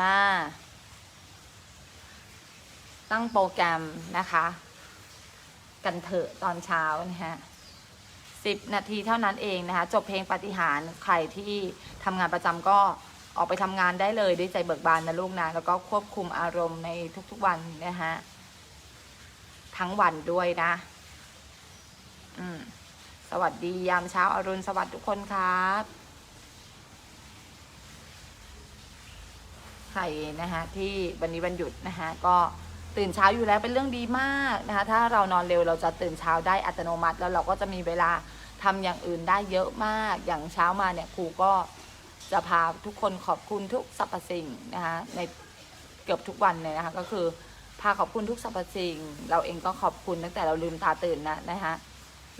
มา ตั้งโปรแกรมนะคะ กันเถอะตอนเช้านะฮะสิบนาทีเท่านั้นเองนะคะ จบเพลงปฏิหารใครที่ทำงานประจำก็ออกไปทำงานได้เลยด้วยใจเบิกบานนะลูกนะ แล้วก็ควบคุมอารมณ์ในทุกๆวันนะฮะ ทั้งวันด้วยนะ อืม สวัสดียามเช้าอรุณสวัสดิ์ทุกคนครับ ใครนะคะที่วันนี้วันหยุดนะคะก็ตื่นเช้าอยู่แล้วเป็นเรื่องดีมากนะคะถ้าเรานอนเร็วเราจะตื่นเช้าได้อัตโนมัติ แล้วเราก็จะมีเวลาทำอย่างอื่นได้เยอะมาก อย่างเช้ามาเนี่ยครูก็จะพาทุกคนขอบคุณทุกสรรพสิ่งนะคะในเกือบทุกวันเลยนะคะก็คือพาขอบคุณทุกสรรพสิ่ง เราเองก็ขอบคุณตั้งแต่เราลืมตาตื่นนะนะคะ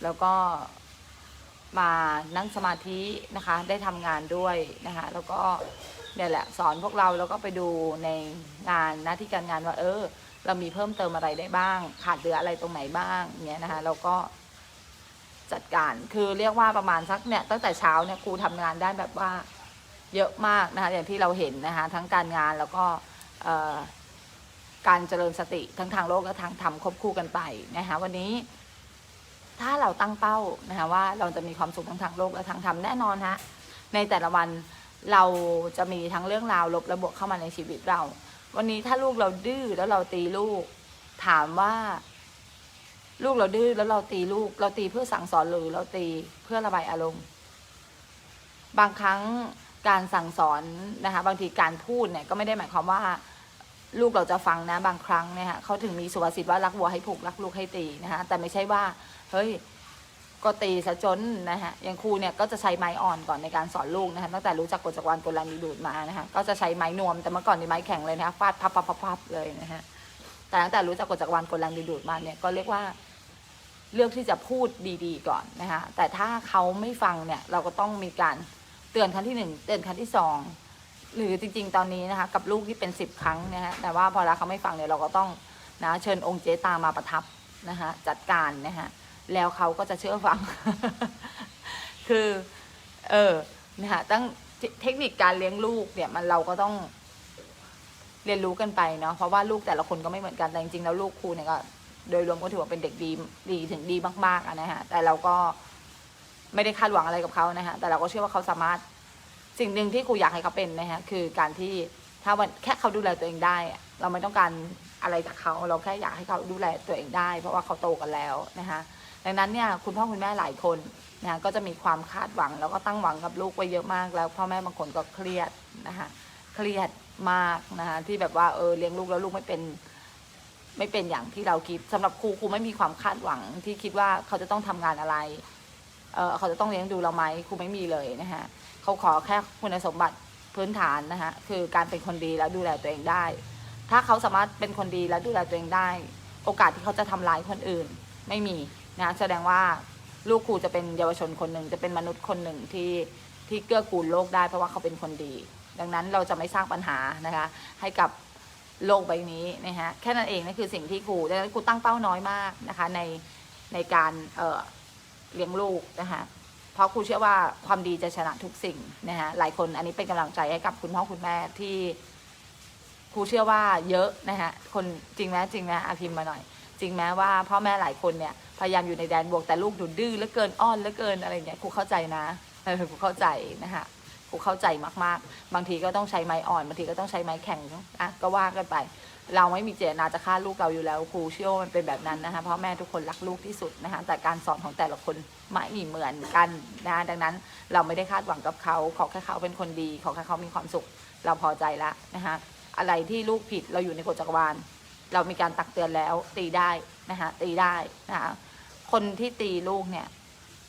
แล้วก็มานั่งสมาธินะคะได้ทำงานด้วยนะคะแล้วก็ เนี่ยแหละสอนพวกเราแล้วก็ไปดูในงานหน้าที่การงานว่า เออ เรามีเพิ่มเติมอะไรได้บ้าง ขาดเหลืออะไรตรงไหนบ้างเนี้ยนะคะเราก็จัดการคือเรียกว่าประมาณสักเนี่ยตั้งแต่เช้าเนี่ยครูทำงานได้แบบว่าเยอะมากนะคะอย่างที่เราเห็นนะคะทั้งการงานแล้วก็การเจริญสติทั้งทางโลกและทางธรรมควบคู่กันไปนะคะวันนี้ ถ้าเราตั้งเป้านะคะว่าเราจะมีความสุขทั้งทางโลกและทางธรรมแน่นอนฮะในแต่ละวัน เราจะมีทั้งเรื่องราวลบและบวกเข้ามาในชีวิตเรา วันนี้ถ้าลูกเราดื้อแล้วเราตีลูก ถามว่า ลูกเราดื้อแล้วเราตีลูก เราตีเพื่อสั่งสอนหรือเราตีเพื่อระบายอารมณ์ บางครั้งการสั่งสอนนะคะ บางทีการพูดเนี่ยก็ไม่ได้หมายความว่า ลูกเราจะฟังนะ บางครั้งเนี่ยฮะเขาถึงมีสุภาษิตว่ารักวัวให้ผูกรักลูกให้ตีนะคะแต่ไม่ใช่ว่าเฮ้ย ก็ตีซะจนนะฮะอย่างครูเนี่ยก็จะใช้ไม้อ่อนก่อนในการสอนลูกนะคะตั้งแต่รู้จักกฎจักรวาลกลแรงดึงดูดมานะคะก็จะใช้ไม้นวมแต่เมื่อก่อนนี่ไม้แข็งเลยนะคะฟาดพับพับพับพับเลยนะฮะแต่ตั้งแต่รู้จักกฎจักรวาลกลแรงดึงดูดมาเนี่ยก็เรียกว่าเลือกที่จะพูดดีๆ ก่อนนะคะแต่ถ้าเขาไม่ฟังเนี่ยเราก็ต้องมีการเตือนครั้งที่หนึ่งเตือนครั้งที่สองหรือจริง ๆ ตอนนี้นะคะกับลูกที่เป็นสิบครั้งนะฮะแต่ว่าพอแล้วเขาไม่ฟังเนี่ยเราก็ต้องนะเชิญองค์เจตามาประทับนะคะจัดการนะฮะ แล้วเขาก็จะเชื่อฟัง คือ เออนะคะตั้งเทคนิคการเลี้ยงลูกเนี่ยมันเราก็ต้องเรียนรู้กันไปเนาะเพราะว่าลูกแต่ละคนก็ไม่เหมือนกันแต่จริงๆแล้วลูกครูเนี่ยก็โดยรวมก็ถือว่าเป็นเด็กดีดีถึงดีมากๆนะฮะแต่เราก็ไม่ได้คาดหวังอะไรกับเขานะฮะแต่เราก็เชื่อว่าเขาสามารถสิ่งหนึ่งที่ครูอยากให้เขาเป็นนะฮะคือการที่ถ้าวันแค่เขาดูแลตัวเองได้ เราไม่ต้องการอะไรจากเขา เราแค่อยากให้เขาดูแลตัวเองได้ เพราะว่าเขาโตกันแล้วนะคะ ดังนั้นเนี่ยคุณพ่อคุณแม่หลายคนนะก็จะมีความคาดหวัง แล้วก็ตั้งหวังกับลูกไว้เยอะมากแล้วพ่อแม่บางคนก็เครียดนะคะเครียดมากนะคะที่แบบว่าเออเลี้ยงลูกแล้วลูกไม่เป็นไม่เป็นอย่างที่เราคิดสำหรับครูครูไม่มีความคาดหวังที่คิดว่าเขาจะต้องทำงานอะไรเออเขาจะต้องเลี้ยงดูเราไหมครูไม่มีเลยนะคะเขาขอแค่คุณสมบัติพื้นฐานนะคะคือการเป็นคนดีแล้วดูแลตัวเองได้ ถ้าเขาสามารถเป็นคนดีและดูแลตัวเองได้ โอกาสที่เขาจะทำร้ายคนอื่นไม่มี นะแสดงว่าลูกครูจะเป็นเยาวชนคนหนึ่งจะเป็นมนุษย์คนหนึ่งที่ที่เกื้อกูลโลกได้เพราะว่าเขาเป็นคนดี ดังนั้นเราจะไม่สร้างปัญหานะคะให้กับโลกใบนี้นะฮะแค่นั้นเองนั่นคือสิ่งที่ครูดังนั้นครูตั้งเป้าน้อยมากนะคะในในการเเลี้ยงลูกนะคะเพราะครูเชื่อว่าความดีจะชนะทุกสิ่งนะฮะหลายคนอันนี้เป็นกำลังใจให้กับคุณพ่อคุณแม่ที่ครูเชื่อว่าเยอะนะฮะคนจริงไหมจริงไหมอาพิมพ์มาหน่อย จริงไหมว่าพ่อแม่หลายคนเนี่ยพยายามอยู่ในแดนบวกแต่ลูกดุดื้อเหลือเกินอ้อนเหลือเกินอะไรเงี้ยครูเข้าใจนะเออครูเข้าใจนะคะครูเข้าใจมากๆ บางทีก็ต้องใช้ไม้อ่อนบางทีก็ต้องใช้ไม้แข็งอะก็ว่ากันไป เราไม่มีเจตนาจะฆ่าลูกเราอยู่แล้วครูเชื่อว่ามันเป็นแบบนั้นนะคะพราะแม่ทุกคนรักลูกที่สุดนะคะแต่การสอนของแต่ละคนไม่เหมือนกันนะดังนั้นเราไม่ได้คาดหวังกับเขาขอแค่เขาเป็นคนดีขอแค่เขามีความสุข เราพอใจละนะคะอะไรที่ลูกผิดเราอยู่ในกฎจักรวาล เรามีการตักเตือนแล้ว ตีได้นะคะตีได้นะคะคนที่ตีลูกเนี่ย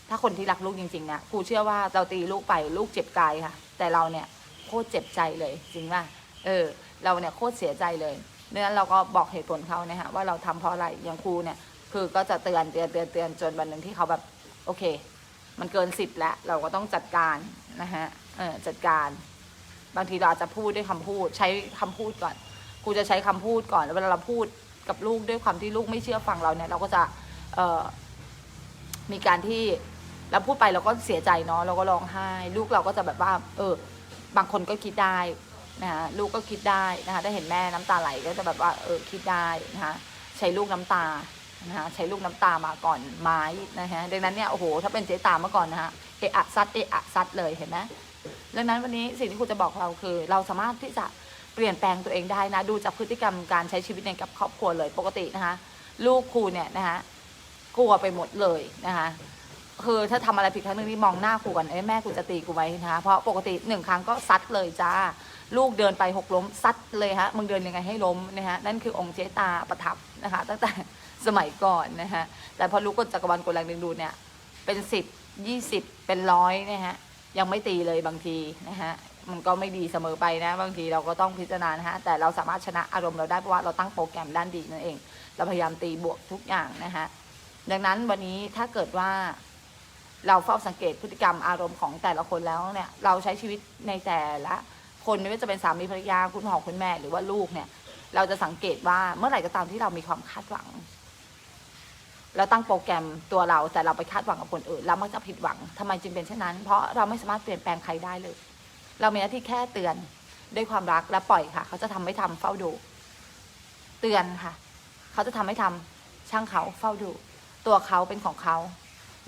ถ้าคนที่รักลูกจริงๆนะครูเชื่อว่าเราตีลูกไปลูกเจ็บกายค่ะ แต่เราเนี่ยโคตรเจ็บใจเลยจริงป่ะเออ เราเนี่ยโคตรเสียใจเลยดังนั้นเราก็บอกเหตุผลเขานะฮะว่าเราทำเพราะอะไรอย่างครูเนี่ย คือก็จะเตือนเตือนเตือนเตือนจนวันหนึ่งที่เขาแบบโอเค มันเกินสิบแล้วเราก็ต้องจัดการนะฮะเออจัดการ บางทีเราอาจจะพูดด้วยคำพูดใช้คำพูดก่อน ครูจะใช้คำพูดก่อนแล้วเวลาเราพูดกับลูกด้วยความที่ลูกไม่เชื่อฟังเราเนี่ย เราก็จะเออมีการที่เราพูดไปเราก็เสียใจเนาะเราก็ร้องไห้ ลูกเราก็จะแบบว่า เออ บางคนก็คิดได้นะคะลูกก็คิดได้นะคะถ้าเห็นแม่น้ำตาไหลก็จะแบบว่า เออคิดได้นะคะใช้ลูกน้ำตานะคะใช้ลูกน้ำตามาก่อนไม้นะคะดังนั้นเนี่ยโอ้โหถ้าเป็นเจ๊ตามเมื่อก่อนนะคะเอะอะซัดเอะอะซัดเลยเห็นไหมดังนั้นวันนี้สิ่งที่ครูจะบอกเราคือ เราสามารถที่จะ เปลี่ยนแปลงตัวเองได้นะ ดูจากพฤติกรรมการใช้ชีวิตในกับครอบครัวเลยปกตินะคะ ลูกครูเนี่ยนะคะกลัวไปหมดเลยนะคะคือถ้าทำอะไรผิดครั้งหนึ่งนี่มองหน้าครูก่อนเอ้แม่กูจะตีกูไหมนะคะเพราะปกติหนึ่งครั้งก็ซัดเลยจ้า ลูกเดินไปหกล้มซัดเลยฮะมึงเดินยังไงให้ล้มนะฮะนั่นคือองค์เจตาประทับนะคะ ตั้งแต่สมัยก่อนนะฮะแต่พอรู้กฎจักรวาลกฎแรงดึงดูดเนี่ยเป็นสิบยี่สิบเป็นร้อยนะฮะยังไม่ตีเลยบางทีนะฮะ มันก็ไม่ดีเสมอไปนะ บางทีเราก็ต้องพิจารณานะฮะแต่เราสามารถชนะอารมณ์เราได้เพราะว่าเราตั้งโปรแกรมด้านดีนั่นเอง เราพยายามตีบวกทุกอย่างนะฮะดังนั้นวันนี้ถ้าเกิดว่าเราเฝ้าสังเกตพฤติกรรมอารมณ์ของแต่ละคนแล้วเนี่ยเราใช้ชีวิตในแต่ละคนไม่ว่าจะเป็นสามีภรรยาคุณพ่อคุณแม่หรือว่าลูกเนี่ยเราจะสังเกตว่าเมื่อไหร่ก็ตามที่เรามีความคาดหวังเราตั้งโปรแกรมตัวเราแต่เราไปคาดหวังกับคนอื่นเรามักจะผิดหวังทำไมจึงเป็นเช่นนั้น เพราะเราไม่สามารถเปลี่ยนแปลงใครได้เลย เรามีหน้าที่แค่เตือนด้วยความรักและปล่อยค่ะ เขาจะทำไม่ทำเฝ้าดู เตือนค่ะ เขาจะทำไม่ทำช่างเขาเฝ้าดู ตัวเขาเป็นของเขา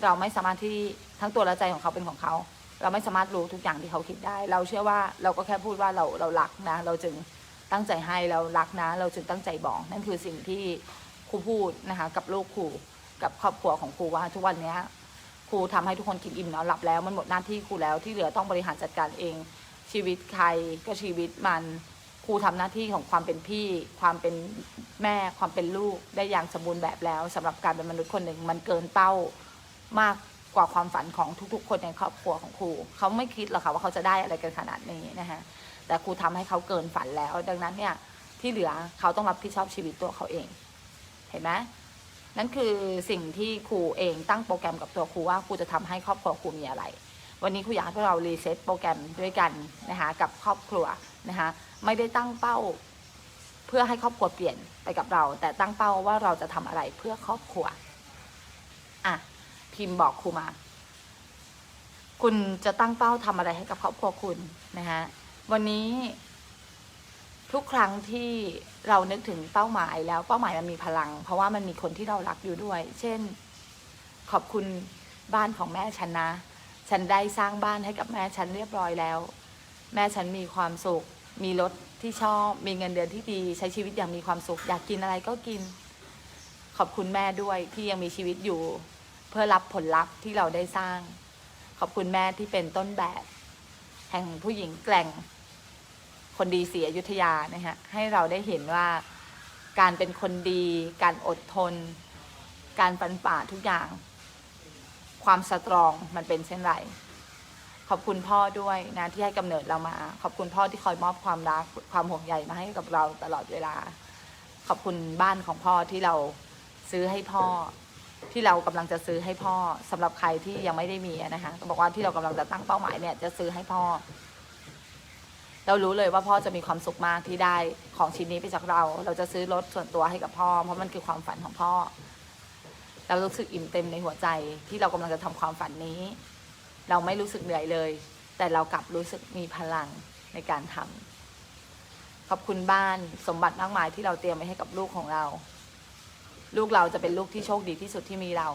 เราไม่สามารถที่ทั้งตัวและใจของเขาเป็นของเขา เราไม่สามารถรู้ทุกอย่างที่เขาคิดได้ เราเชื่อว่าเราก็แค่พูดว่าเราเรารักนะ เราจึงตั้งใจให้เรารักนะ เราจึงตั้งใจบอก นั่นคือสิ่งที่ครูพูดนะคะ กับลูกครูกับครอบครัวของครูว่าทุกวันเนี้ย ครูทำให้ทุกคนกินอิ่มนอนหลับแล้วมันหมดหน้าที่ครูแล้วที่เหลือต้องบริหารจัดการเอง ชีวิตใครก็ชีวิตมันครูทำหน้าที่ของความเป็นพี่ ความเป็นแม่ความเป็นลูกได้อย่างสมบูรณ์แบบแล้วสำหรับการเป็นมนุษย์คนหนึ่งมันเกินเป้ามากกว่าความฝันของทุกๆ คนในครอบครัวของครูเขาไม่คิดหรอกค่ะว่าเขาจะได้อะไรกันขนาดนี้นะฮะแต่ครูทำให้เขาเกินฝันแล้ว ดังนั้นเนี่ยที่เหลือเขาต้องรับผิดชอบชีวิตตัวเขาเอง เห็นไหม นั่นคือสิ่งที่ครูเองตั้งโปรแกรมกับตัวครูว่าครูจะทำให้ครอบครัวครูมีอะไร วันนี้ครูอยากให้พวกเรารีเซ็ตโปรแกรมด้วยกันนะคะกับครอบครัวนะคะไม่ได้ตั้งเป้าเพื่อให้ครอบครัวเปลี่ยนไปกับเรา แต่ตั้งเป้าว่าเราจะทำอะไรเพื่อครอบครัวอะพิมพ์บอกครูมา คุณจะตั้งเป้าทำอะไรให้กับครอบครัวคุณนะฮะวันนี้ ทุกครั้งที่เรานึกถึงเป้าหมายแล้วเป้าหมายมันมีพลัง เพราะว่ามันมีคนที่เรารักอยู่ด้วย เช่น ขอบคุณบ้านของแม่ฉันนะ ฉันได้สร้างบ้านให้กับแม่ฉันเรียบร้อยแล้ว แม่ฉันมีความสุข มีรถที่ชอบ มีเงินเดือนที่ดี ใช้ชีวิตอย่างมีความสุข อยากกินอะไรก็กิน ขอบคุณแม่ด้วยที่ยังมีชีวิตอยู่ เพื่อรับผลลัพธ์ที่เราได้สร้าง ขอบคุณแม่ที่เป็นต้นแบบ แห่งผู้หญิงแกร่ง คนดีเสียยุธยานะฮะให้เราได้เห็นว่าการเป็นคนดี การอดทน การฟันฝ่าทุกอย่าง ความสตรองมันเป็นเช่นไร ขอบคุณพ่อด้วยนะที่ให้กำเนิดเรามา ขอบคุณพ่อที่คอยมอบความรักความห่วงใยมาให้กับเราตลอดเวลา ขอบคุณบ้านของพ่อที่เราซื้อให้พ่อที่เรากำลังจะซื้อให้พ่อสำหรับใครที่ยังไม่ได้มีนะคะบอกว่าที่เรากำลังจะตั้งเป้าหมายเนี่ยจะซื้อให้พ่อ เรารู้เลยว่าพ่อจะมีความสุขมากที่ได้ของชิ้นนี้ไปจากเรา เราจะซื้อรถส่วนตัวให้กับพ่อ เพราะมันคือความฝันของพ่อ เรารู้สึกอิ่มเต็มในหัวใจที่เรากำลังจะทำความฝันนี้ เราไม่รู้สึกเหนื่อยเลย แต่เรากลับรู้สึกมีพลังในการทำขอบคุณบ้านสมบัติมากมายที่เราเตรียมไว้ให้กับลูกของเรา ลูกเราจะเป็นลูกที่โชคดีที่สุดที่มีเรา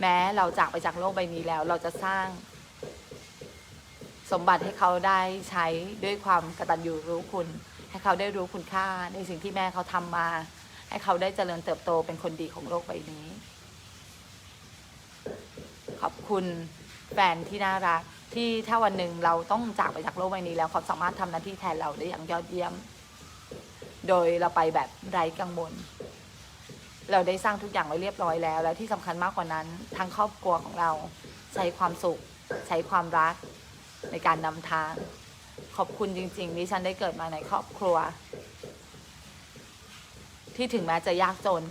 แม้เราจากไปจากโลกใบนี้แล้ว เราจะสร้าง สมบัติให้เขาได้ใช้ด้วยความกตัญญูรู้คุณ ให้เขาได้รู้คุณค่าในสิ่งที่แม่เขาทำมา ให้เขาได้เจริญเติบโตเป็นคนดีของโลกใบนี้ ขอบคุณแฟนที่น่ารักที่ถ้าวันหนึ่งเราต้องจากไปจากโลกใบนี้แล้วเขาสามารถทำหน้าที่แทนเราได้อย่างยอดเยี่ยม โดยเราไปแบบไร้กังวลเราได้สร้างทุกอย่างไว้เรียบร้อยแล้ว และที่สำคัญมากกว่านั้น ทั้งครอบครัวของเรา ใช้ความสุข ใช้ความรัก ในการนำทาง ขอบคุณจริงๆที่ฉันได้เกิดมาในครอบครัว ที่ถึงแม้จะยากจน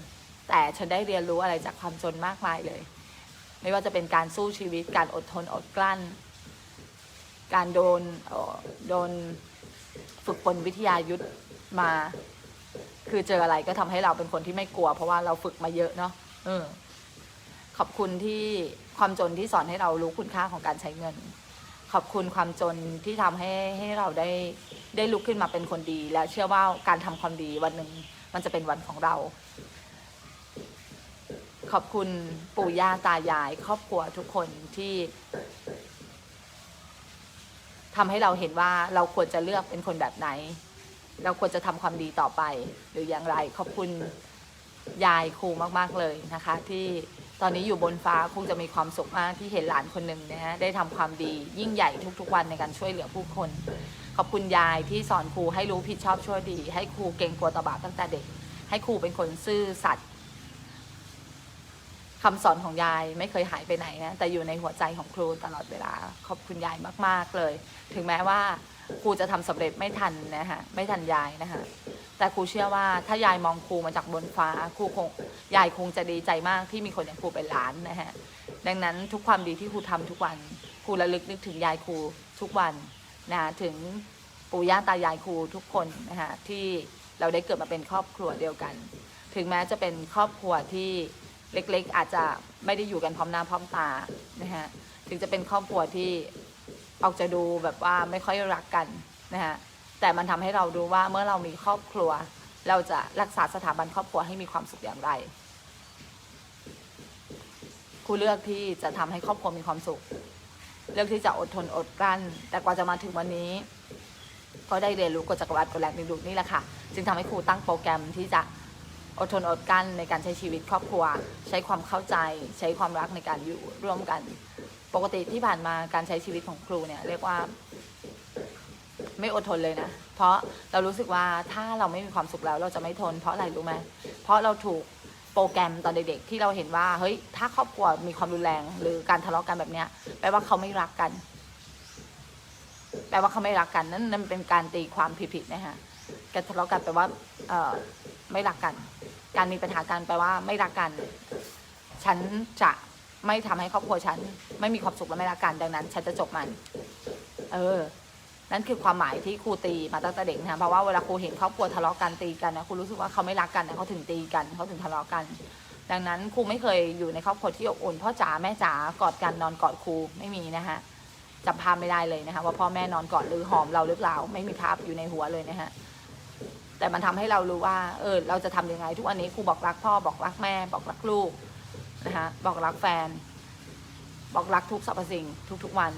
แต่ฉันได้เรียนรู้อะไรจากความจนมากมายเลย ไม่ว่าจะเป็นการสู้ชีวิตการอดทนอดกลั้น การโดนโดนฝึกฝนวิทยายุทธมา คือเจออะไรก็ทำให้เราเป็นคนที่ไม่กลัว เพราะว่าเราฝึกมาเยอะเนาะออขอบคุณที่ความจนที่สอนให้เรารู้คุณค่าของการใช้เงิน ขอบคุณความจนที่ทำให้ให้เราได้ได้ลุกขึ้นมาเป็นคนดี และเชื่อว่าการทำความดีวันหนึ่งมันจะเป็นวันของเรา ขอบคุณปู่ย่าตายาย ครอบครัวทุกคนที่ทำให้เราเห็นว่าเราควรจะเลือกเป็นคนแบบไหน เราควรจะทำความดีต่อไป หรืออย่างไรขอบคุณยายครูมาก ๆ เลยนะคะที่ ตอนนี้อยู่บนฟ้าคงจะมีความสุขมากที่เห็นหลานคนหนึ่งนะฮะได้ทำความดียิ่งใหญ่ทุกๆวันในการช่วยเหลือผู้คน ขอบคุณยายที่สอนครูให้รู้ผิดชอบชั่วดี ให้ครูเก่งกลัวตบาปตั้งแต่เด็ก ให้ครูเป็นคนซื่อสัตย์คำสอนของยายไม่เคยหายไปไหนนะแต่อยู่ในหัวใจของครูตลอดเวลา ขอบคุณยายมาก ๆเลย ถึงแม้ว่า ครูจะทำสำเร็จไม่ทันนะฮะไม่ทันยายนะคะแต่ครูเชื่อว่าถ้ายายมองครูมาจากบนฟ้าครูคงยายคงจะดีใจมากที่มีคนอย่างครูเป็นหลานนะฮะดังนั้นทุกความดีที่ครูทำทุกวันครูระลึกนึกถึงยายครูทุกวันนะถึงปู่ย่าตายายครูทุกคนนะฮะที่เราได้เกิดมาเป็นครอบครัวเดียวกัน ถึงแม้จะเป็นครอบครัวที่เล็กๆ อาจจะไม่ได้อยู่กันพร้อมหน้าพร้อมตานะฮะถึงจะเป็นครอบครัวที่ ออกจะดูแบบว่าไม่ค่อยรักกันนะฮะแต่มันทำให้เรารู้ว่าเมื่อเรามีครอบครัว เราจะรักษาสถาบันครอบครัวให้มีความสุขอย่างไรครูเลือกที่จะทำให้ครอบครัวมีความสุข เลือกที่จะอดทนอดกลั้น แต่กว่าจะมาถึงวันนี้ ก็ได้เรียนรู้กฎจักรวาลกฎแรงดึงดูดนี่แหละค่ะ จึงทำให้ครูตั้งโปรแกรมที่จะอดทนอดกลั้นในการใช้ชีวิตครอบครัว ใช้ความเข้าใจ ใช้ความรักในการอยู่ร่วมกัน ปกติที่ผ่านมาการใช้ชีวิตของครูเนี่ยเรียกว่า ไม่อดทนเลยนะ เพราะเรารู้สึกว่าถ้าเราไม่มีความสุขแล้วเราจะไม่ทน เพราะอะไรรู้ไหมเพราะเราถูกโปรแกรมตอนเด็กๆ ที่เราเห็นว่าเฮ้ยถ้าครอบครัวมีความรุนแรง หรือการทะเลาะกันแบบเนี้ยแปลว่าเขาไม่รักกัน แปลว่าเขาไม่รักกันนั่นนั่นเป็นการตีความผิดๆนะฮะการทะเลาะกันแปลว่าเอ่อไม่รักกัน การมีปัญหากันแปลว่าไม่รักกัน ฉันจะ ไม่ทำให้ครอบครัวฉัน ไม่มีความสุขและไม่รักกันดังนั้น ฉันจะจบมัน เออ นั่นคือความหมายที่ครูตีมาตั้งแต่เด็กนะเพราะว่าเวลาครูเห็นครอบครัวทะเลาะกันตีกันนะครูรู้สึกว่าเขาไม่รักกันนะเขาถึงตีกันเขาถึงทะเลาะกัน ดังนั้นครูไม่เคยอยู่ในครอบครัวที่อบอุ่นพ่อจ๋าแม่จ๋ากอดกันนอนกอดครูไม่มีนะฮะจำภาพไม่ได้เลยนะคะว่าพ่อแม่นอนกอดหรือหอมเราหรือเปล่าไม่มีภาพอยู่ในหัวเลยนะฮะแต่มันทำให้เรารู้ว่า เออ เราจะทำยังไง ทุกวันนี้ครูบอกรักพ่อบอกรักแม่ บอกรักลูก นะคะบอกรักแฟน บอกรักทุกสรรพสิ่งทุกๆวัน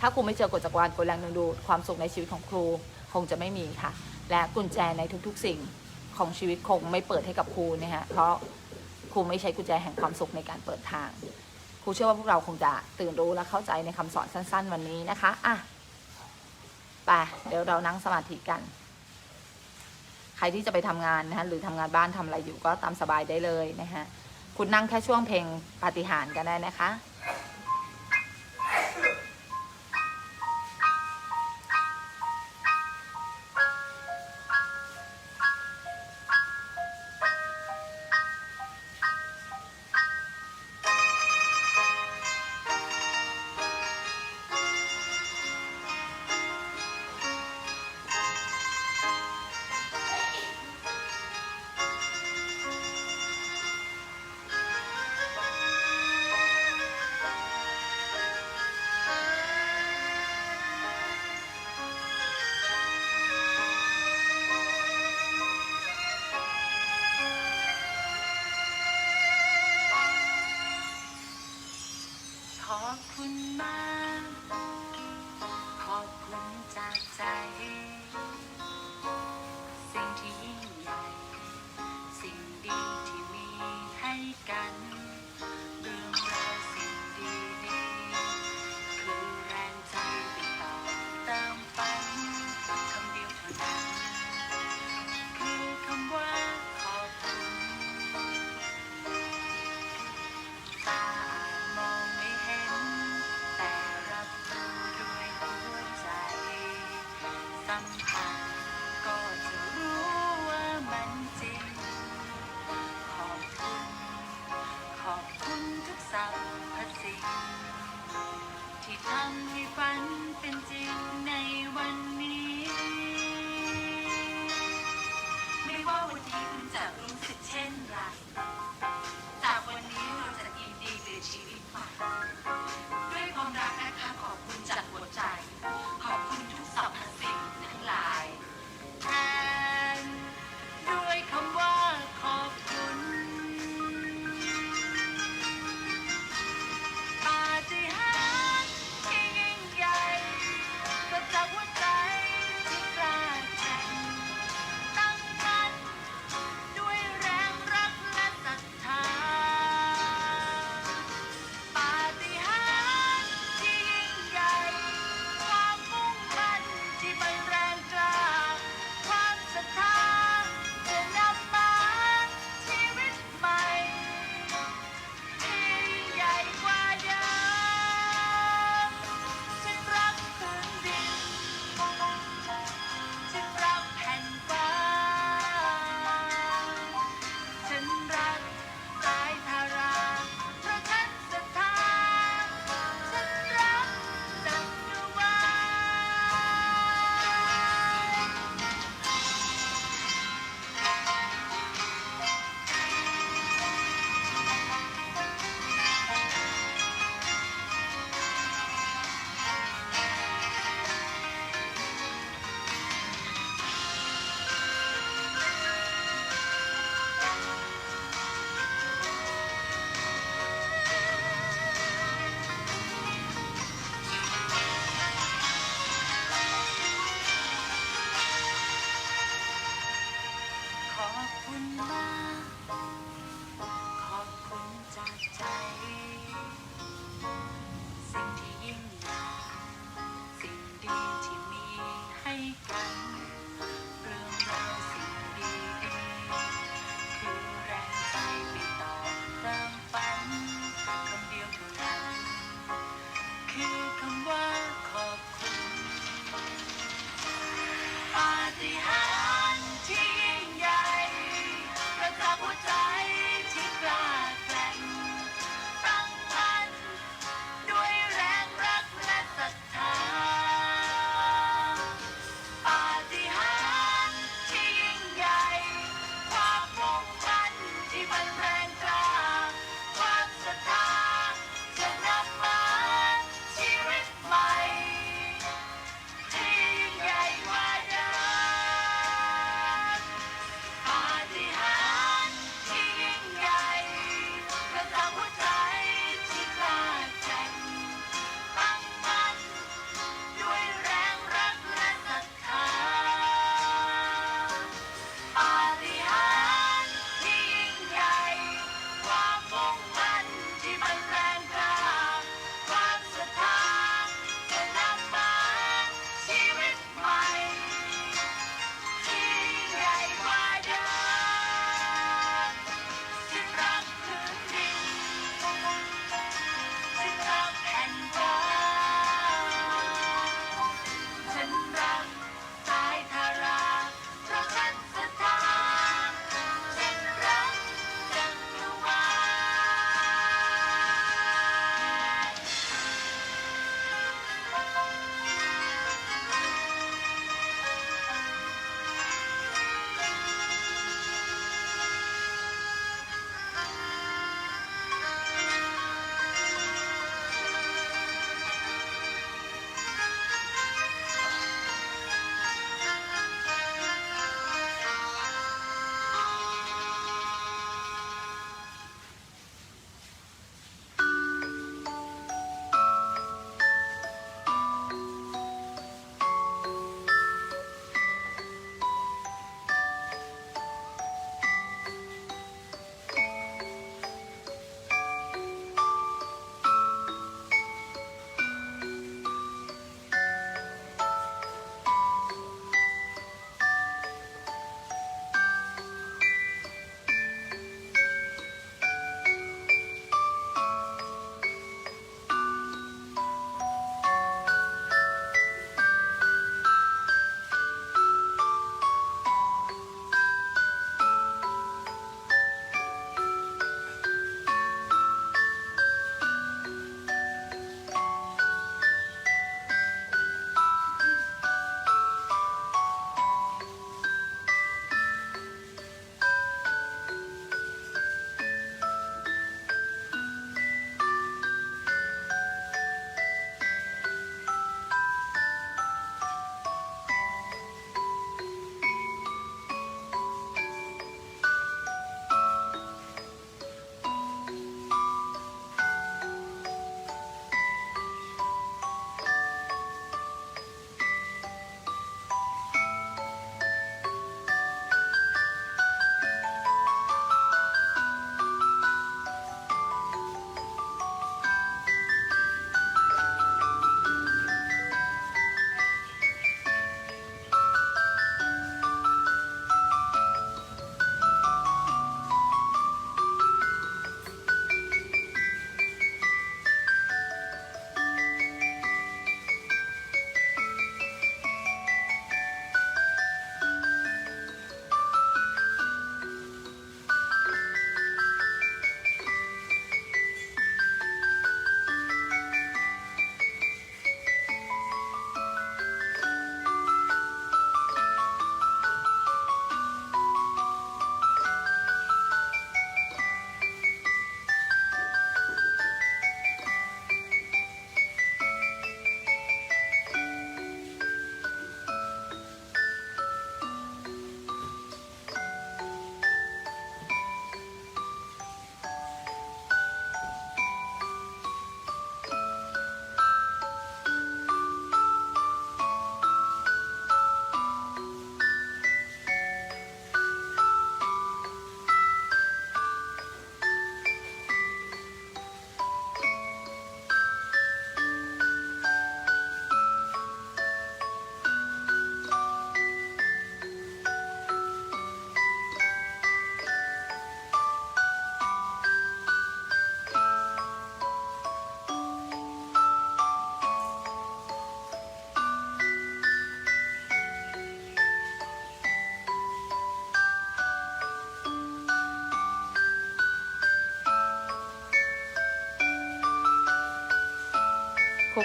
ถ้าครูไม่เจอกฎจักรวาลกฎแรงดึงดูดความสุขในชีวิตของครูคงจะไม่มีค่ะ และกุญแจในทุกๆสิ่งของชีวิตคงไม่เปิดให้กับครูนะฮะเพราะครูไม่ใช้กุญแจแห่งความสุขในการเปิดทางครูเชื่อว่าพวกเราคงจะตื่นรู้และเข้าใจในคำสอนสั้น ๆ วันนี้นะคะอะไปเดี๋ยวเรานั่งสมาธิกัน ใครที่จะไปทำงานนะคะหรือทำงานบ้านทำอะไรอยู่ก็ตามสบายได้เลยนะฮะ คุณนั่งแค่ช่วงเพลงปาฏิหาริย์กันได้นะคะ 10 last.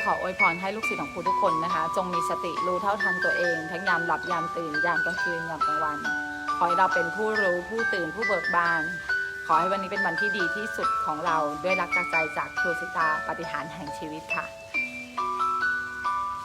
ขออวยพรให้ลูกศิษย์ของครูทุกคนนะคะ จงมีสติรู้เท่าทันตัวเอง ทั้งยามหลับยามตื่นยามกลางคืนยามกลางวัน ขอให้เราเป็นผู้รู้ผู้ตื่นผู้เบิกบาน ขอให้วันนี้เป็นวันที่ดีที่สุดของเราด้วยรักจากใจจากครูสิตาปฏิหารแห่งชีวิตค่ะ